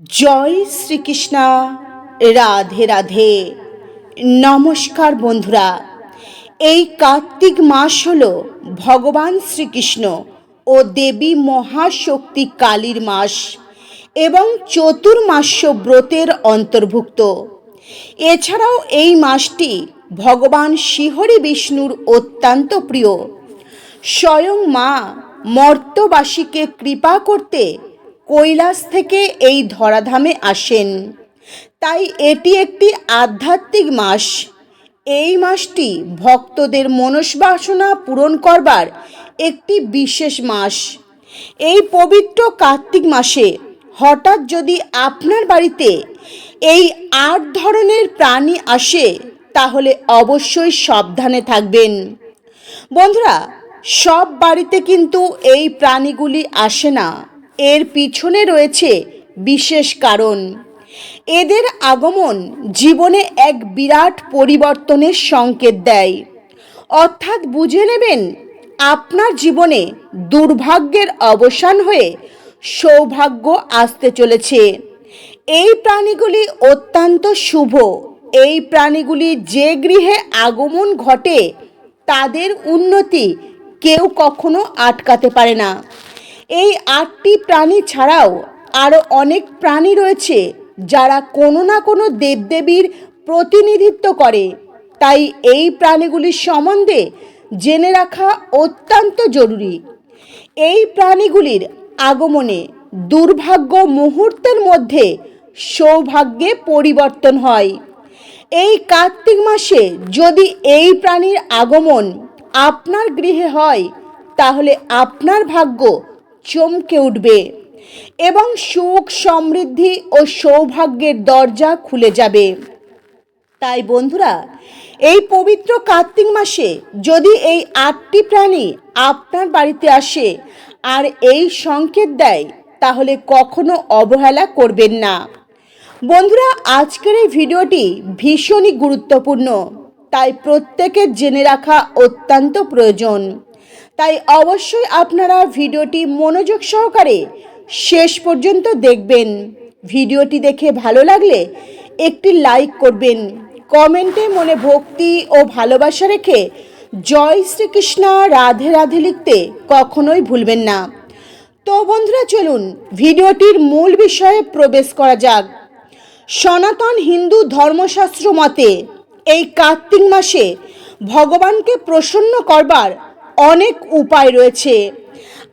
জয় শ্রীকৃষ্ণা। রাধে রাধে। নমস্কার বন্ধুরা। এই কার্তিক মাস হল ভগবান শ্রীকৃষ্ণ ও দেবী মহাশক্তি কালীর মাস এবং চতুর্মাস্য ব্রতের অন্তর্ভুক্ত। এছাড়াও এই মাসটি ভগবান শ্রীহরি বিষ্ণুর অত্যন্ত প্রিয়। স্বয়ং মা মর্তবাসীকে কৃপা করতে কৈলাস থেকে এই ধরাধামে আসেন। তাই এটি একটি আধ্যাত্মিক মাস। এই মাসটি ভক্তদের মনস্বাসনা পূরণ করবার একটি বিশেষ মাস। এই পবিত্র কার্তিক মাসে হঠাৎ যদি আপনার বাড়িতে এই আট ধরনের প্রাণী আসে, তাহলে অবশ্যই সাবধানে থাকবেন। বন্ধুরা, সব বাড়িতে কিন্তু এই প্রাণীগুলি আসে না। এর পিছনে রয়েছে বিশেষ কারণ। এদের আগমন জীবনে এক বিরাট পরিবর্তনের সংকেত দেয়। অর্থাৎ বুঝে নেবেন, আপনার জীবনে দুর্ভাগ্যের অবসান হয়ে সৌভাগ্য আসতে চলেছে। এই প্রাণীগুলি অত্যন্ত শুভ। এই প্রাণীগুলি যে গৃহে আগমন ঘটে, তাদের উন্নতি কেউ কখনো আটকাতে পারে না। এই আটটি প্রাণী ছাড়াও আরও অনেক প্রাণী রয়েছে যারা কোনো না কোনো দেবদেবীর প্রতিনিধিত্ব করে। তাই এই প্রাণীগুলির সম্বন্ধে জেনে রাখা অত্যন্ত জরুরি। এই প্রাণীগুলির আগমনে দুর্ভাগ্য মুহূর্তের মধ্যে সৌভাগ্যে পরিবর্তন হয়। এই কার্তিক মাসে যদি এই প্রাণীর আগমন আপনার গৃহে হয়, তাহলে আপনার ভাগ্য চমকে উঠবে এবং সুখ, সমৃদ্ধি ও সৌভাগ্যের দরজা খুলে যাবে। তাই বন্ধুরা, এই পবিত্র কার্তিক মাসে যদি এই আটটি প্রাণী আপনার বাড়িতে আসে আর এই সংকেত দেয়, তাহলে কখনো অবহেলা করবেন না। বন্ধুরা, আজকের এই ভিডিওটি ভীষণই গুরুত্বপূর্ণ, তাই প্রত্যেকের জেনে রাখা অত্যন্ত প্রয়োজন। তাই অবশ্যই আপনারা ভিডিওটি মনোযোগ সহকারে শেষ পর্যন্ত দেখবেন। ভিডিওটি দেখে ভালো লাগলে একটি লাইক করবেন। কমেন্টে মনে ভক্তি ও ভালোবাসা রেখে জয় শ্রীকৃষ্ণ রাধে রাধে লিখতে কখনোই ভুলবেন না। তো বন্ধুরা চলুন, ভিডিওটির মূল বিষয়ে প্রবেশ করা যাক। সনাতন হিন্দু ধর্মশাস্ত্র মতে, এই কার্তিক মাসে ভগবানকে প্রসন্ন করবার অনেক উপায় রয়েছে।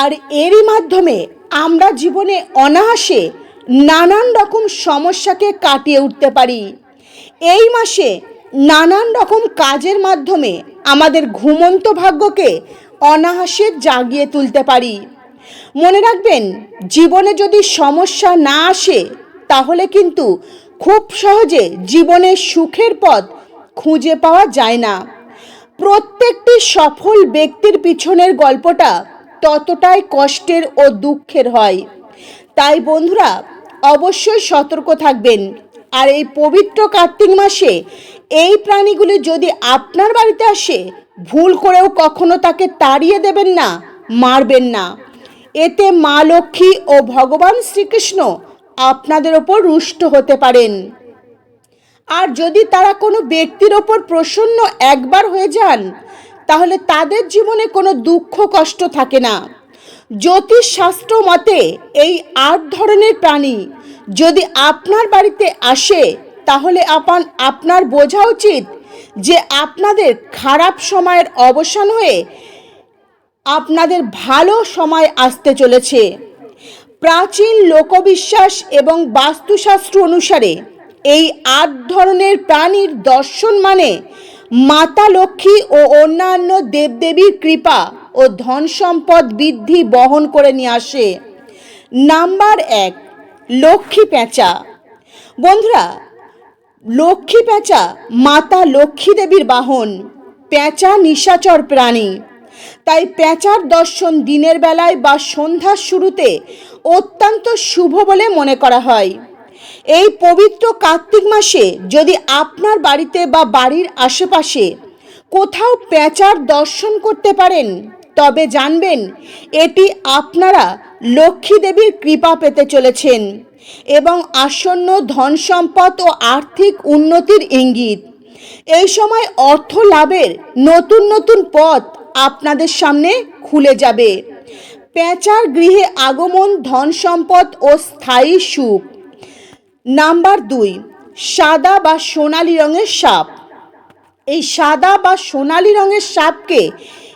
আর এরই মাধ্যমে আমরা জীবনে অনায়াসে নানান রকম সমস্যাকে কাটিয়ে উঠতে পারি। এই মাসে নানান রকম কাজের মাধ্যমে আমাদের ঘুমন্ত ভাগ্যকে অনায়াসে জাগিয়ে তুলতে পারি। মনে রাখবেন, জীবনে যদি সমস্যা না আসে, তাহলে কিন্তু খুব সহজে জীবনে সুখের পথ খুঁজে পাওয়া যায় না। প্রত্যেকটি সফল ব্যক্তির পিছনের গল্পটা ততটাই কষ্টের ও দুঃখের হয়। তাই বন্ধুরা, অবশ্যই সতর্ক থাকবেন। আর এই পবিত্র কার্তিক মাসে এই প্রাণীগুলি যদি আপনার বাড়িতে আসে, ভুল করেও কখনো তাকে তাড়িয়ে দেবেন না, মারবেন না। এতে মা লক্ষ্মী ও ভগবান শ্রীকৃষ্ণ আপনাদের ওপর রুষ্ট হতে পারেন। আর যদি তারা কোনো ব্যক্তির ওপর প্রসন্ন একবার হয়ে যান, তাহলে তাদের জীবনে কোনো দুঃখ কষ্ট থাকে না। জ্যোতিষ শাস্ত্র মতে এই আট ধরনের প্রাণী যদি আপনার বাড়িতে আসে, তাহলে আপান আপনার বোঝা উচিত যে আপনাদের খারাপ সময়ের অবসান হয়ে আপনাদের ভালো সময় আসতে চলেছে। প্রাচীন লোকবিশ্বাস এবং বাস্তুশাস্ত্র অনুসারে এই আট ধরনের প্রাণীর দর্শন মানে মাতা লক্ষ্মী ও অন্যান্য দেবদেবীর কৃপা ও ধন সম্পদ বৃদ্ধি বহন করে নিয়ে আসে। নাম্বার এক, লক্ষ্মী পেঁচা বন্ধুরা, লক্ষ্মী পেঁচা মাতা লক্ষ্মী দেবীর বাহন। পেঁচা নিশাচর প্রাণী। তাই পেঁচার দর্শন দিনের বেলায় বা সন্ধ্যার শুরুতে অত্যন্ত শুভ বলে মনে করা হয়। এই পবিত্র কার্তিক মাসে যদি আপনার বাড়িতে বা বাড়ির আশেপাশে কোথাও পেঁচার দর্শন করতে পারেন, তবে জানবেন এটি আপনারা লক্ষ্মী দেবীর কৃপা পেতে চলেছেন এবং আসন্ন ধন সম্পদ ও আর্থিক উন্নতির ইঙ্গিত। এই সময় অর্থ লাভের নতুন নতুন পথ আপনাদের সামনে খুলে যাবে। পেঁচার গৃহে আগমন, ধন সম্পদ ও স্থায়ী সুখ। নাম্বার দুই, সাদা বা সোনালী রঙের সাপ। এই সাদা বা সোনালী রঙের সাপকে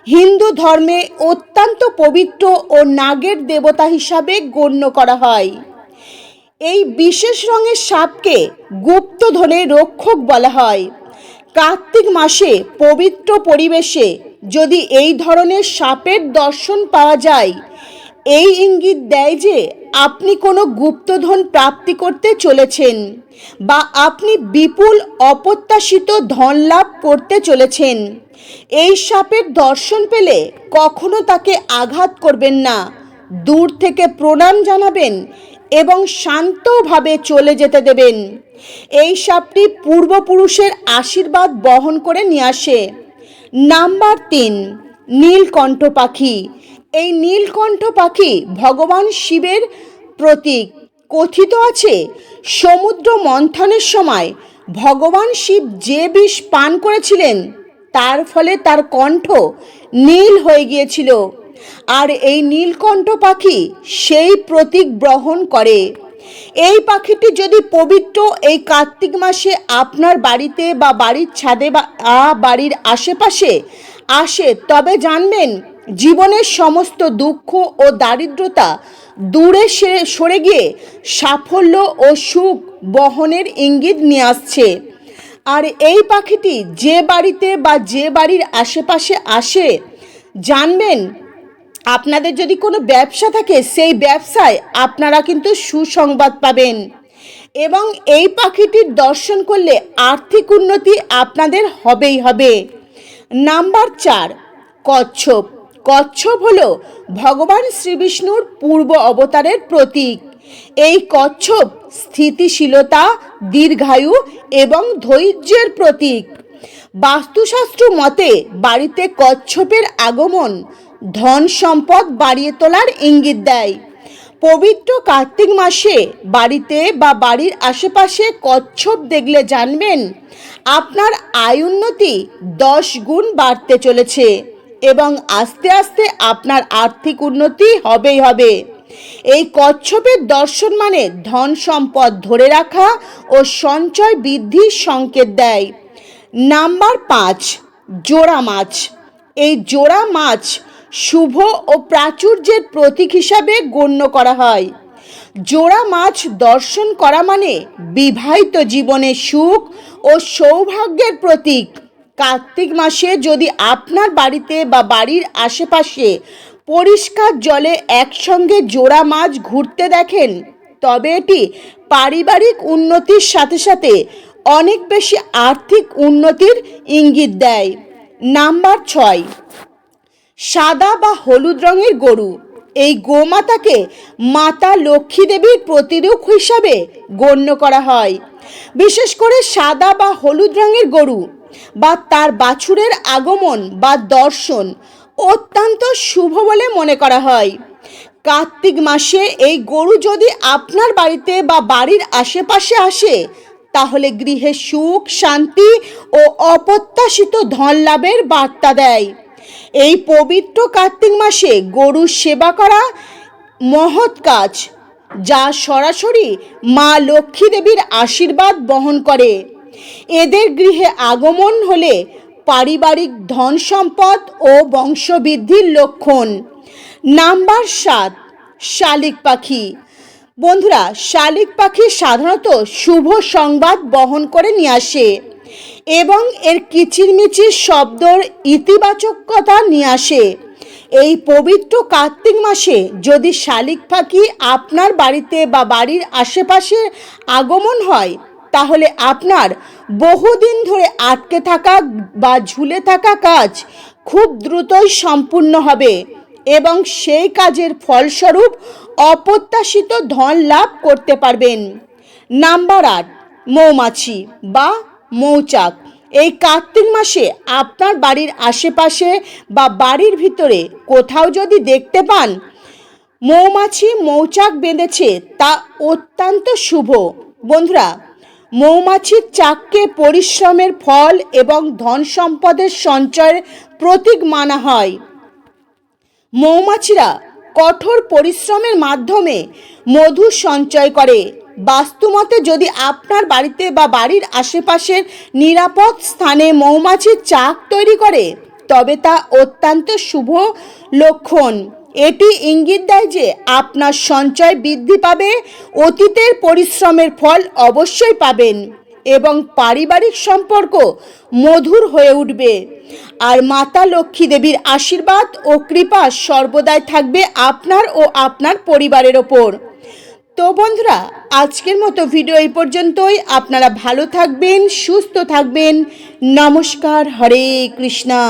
হিন্দু ধর্মে অত্যন্ত পবিত্র ও নাগের দেবতা হিসাবে গণ্য করা হয়। এই বিশেষ রঙের সাপকে গুপ্তধনের রক্ষক বলা হয়। কার্তিক মাসে পবিত্র পরিবেশে যদি এই ধরনের সাপের দর্শন পাওয়া যায়, এই ইঙ্গিত দেয় যে আপনি কোনো গুপ্তধন প্রাপ্তি করতে চলেছেন বা আপনি বিপুল অপ্রত্যাশিত ধন লাভ করতে চলেছেন, এই সাপের দর্শন পেলে কখনো তাকে আঘাত করবেন না। দূর থেকে প্রণাম জানাবেন এবং শান্তভাবে চলে যেতে দেবেন। এই সাপটি পূর্বপুরুষের আশীর্বাদ বহন করে নিয়ে আসে। নাম্বার তিন, নীলকণ্ঠ পাখি। এই নীলকণ্ঠ পাখি ভগবান শিবের প্রতীক। কথিত আছে, সমুদ্র মন্থনের সময় ভগবান শিব যে বিষ পান করেছিলেন, তার ফলে তার কণ্ঠ নীল হয়ে গিয়েছিল। আর এই নীলকণ্ঠ পাখি সেই প্রতীক গ্রহণ করে। এই পাখিটি যদি পবিত্র এই কার্তিক মাসে আপনার বাড়িতে বা বাড়ির ছাদে বা বাড়ির আশেপাশে আসে, তবে জানবেন জীবনের সমস্ত দুঃখ ও দারিদ্রতা দূরে সরে গিয়ে সাফল্য ও সুখ বহনের ইঙ্গিত নিয়ে আসছে। আর এই পাখিটি যে বাড়িতে বা যে বাড়ির আশেপাশে আসে, জানবেন আপনাদের যদি কোনো ব্যবসা থাকে, সেই ব্যবসায় আপনারা কিন্তু সুসংবাদ পাবেন। এবং এই পাখিটির দর্শন করলে আর্থিক উন্নতি আপনাদের হবেই হবে। নাম্বার চার, কচ্ছপ। কচ্ছপ হল ভগবান শ্রীবিষ্ণুর পূর্ব অবতারের প্রতীক। এই কচ্ছপ স্থিতিশীলতা, দীর্ঘায়ু এবং ধৈর্যের প্রতীক। বাস্তুশাস্ত্র মতে বাড়িতে কচ্ছপের আগমন ধন সম্পদ বাড়িয়ে তোলার ইঙ্গিত দেয়। পবিত্র কার্তিক মাসে বাড়িতে বা বাড়ির আশেপাশে কচ্ছপ দেখলে জানবেন, আপনার আয় উন্নতি দশ গুণ বাড়তে চলেছে। এবং আস্তে আস্তে আপনার আর্থিক উন্নতি হবেই হবে। এই কচ্ছপের দর্শন মানে ধন সম্পদ ধরে রাখা ও সঞ্চয় বৃদ্ধির সংকেত দেয়। নাম্বার পাঁচ, জোড়া মাছ। এই জোড়া মাছ শুভ ও প্রাচুর্যের প্রতীক হিসাবে গণ্য করা হয়। জোড়া মাছ দর্শন করা মানে বিবাহিত জীবনে সুখ ও সৌভাগ্যের প্রতীক। কার্তিক মাসে যদি আপনার বাড়িতে বা বাড়ির আশেপাশে পরিষ্কার জলে একসঙ্গে জোড়া মাছ ঘুরতে দেখেন, তবে এটি পারিবারিক উন্নতির সাথে সাথে অনেক বেশি আর্থিক উন্নতির ইঙ্গিত দেয়। নাম্বার ছয়, সাদা বা হলুদ রঙের গরু। এই গোমাতাকে মাতা লক্ষ্মী দেবীর প্রতিরূপ হিসাবে গণ্য করা হয়। বিশেষ করে সাদা বা হলুদ রঙের গরু। বা তার বাছুরের আগমন বা দর্শন অত্যন্ত শুভ বলে মনে করা হয়। কার্তিক মাসে এই গরু যদি আপনার বাড়িতে বা বাড়ির আশেপাশে আসে, তাহলে গৃহে সুখ, শান্তি ও অপ্রত্যাশিত ধন লাভের বার্তা দেয়। এই পবিত্র কার্তিক মাসে গরুর সেবা করা মহৎ কাজ, যা সরাসরি মা লক্ষ্মী দেবীর আশীর্বাদ বহন করে। এদের গৃহে আগমন হলে পারিবারিক ধন সম্পদ ও বংশবৃদ্ধির লক্ষণ। নাম্বার সাত, শালিক পাখি। বন্ধুরা, শালিক পাখি সাধারণত শুভ সংবাদ বহন করে নিয়ে আসে এবং এর কিচিরমিচির শব্দর ইতিবাচকতা নিয়ে আসে। এই পবিত্র কার্তিক মাসে যদি শালিক পাখি আপনার বাড়িতে বা বাড়ির আশেপাশে আগমন হয় তাহলে আপনার বহুদিন ধরে আটকে থাকা বা ঝুলে থাকা কাজ খুব দ্রুতই সম্পূর্ণ হবে এবং সেই কাজের ফলস্বরূপ অপ্রত্যাশিত ধন লাভ করতে পারবেন। নাম্বার আট, মৌমাছি বা মৌচাক। এই কার্তিক মাসে আপনার বাড়ির আশেপাশে বা বাড়ির ভিতরে কোথাও যদি দেখতে পান, মৌমাছি মৌচাক বেঁধেছে তা অত্যন্ত শুভ। বন্ধুরা মৌমাছির চাককে পরিশ্রমের ফল এবং ধন সম্পদের সঞ্চয়ের প্রতীক মানা হয়। মৌমাছিরা কঠোর পরিশ্রমের মাধ্যমে মধু সঞ্চয় করে। বাস্তুমতে যদি আপনার বাড়িতে বা বাড়ির আশেপাশের নিরাপদ স্থানে মৌমাছির চাক তৈরি করে, তবে তা অত্যন্ত শুভ লক্ষণ। এটি ইঙ্গিত দেয় যে আপনার সঞ্চয় বৃদ্ধি পাবে, অতীতের পরিশ্রমের ফল অবশ্যই পাবেন এবং পারিবারিক সম্পর্ক মধুর হয়ে উঠবে। আর মাতা লক্ষ্মী দেবীর আশীর্বাদ ও কৃপা সর্বদাই থাকবে আপনার ও আপনার পরিবারের ওপর। তো বন্ধুরা, আজকের মতো ভিডিও এই পর্যন্তই। আপনারা ভালো থাকবেন, সুস্থ থাকবেন। নমস্কার, হরে কৃষ্ণা।